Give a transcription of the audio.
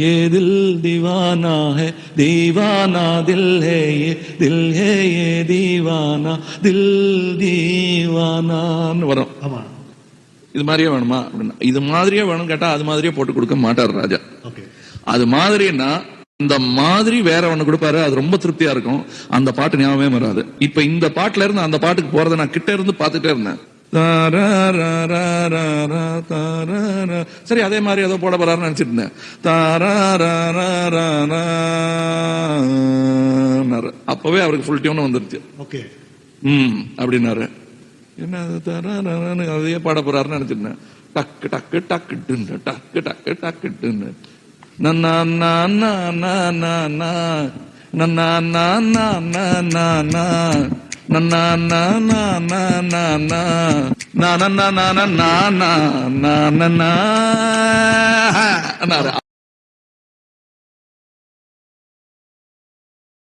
ஏ தில் திவானா ஹே दीवाना தில் ஹே ये दिल है ये दीवाना दिल दीवाனான்னு வரும். ஆமா. இது மாதிரியே வேணுமா அப்படின்னா இது மாதிரியே வேணும் கேட்டா அது மாதிரியே போட்டு கொடுக்க மாட்டார் ராஜா. அது மாதிரின்னா அந்த மாதிரி வேற ஒண்ணு கொடுப்பாரு அது ரொம்ப திருப்தியா இருக்கும். அந்த பாட்டு ஞாபகமே வராது. இப்ப இந்த பாட்டுல இருந்து அந்த பாட்டுக்கு போறதை நான் கிட்ட இருந்து பாத்துட்டே இருந்தேன். சரி அதே மாதிரி ஏதோ போட போறாருன்னு நினைச்சிட்டு இருந்தேன். அப்பவே அவருக்கு ஃபுல் டியூன் வந்துருச்சு ஓகே ம் அப்படின்னாரு என்ன தராராரான்னு அதையே பாட போறாருன்னு நினைச்சிருந்தேன் டக்கு டக்கு டக்கு டுன்னு டக்கு டக்கு டக்கு டுன்னு நன்னா நா நா நா நா நா நன்னா நா நா நா நா நா நன்னா நான்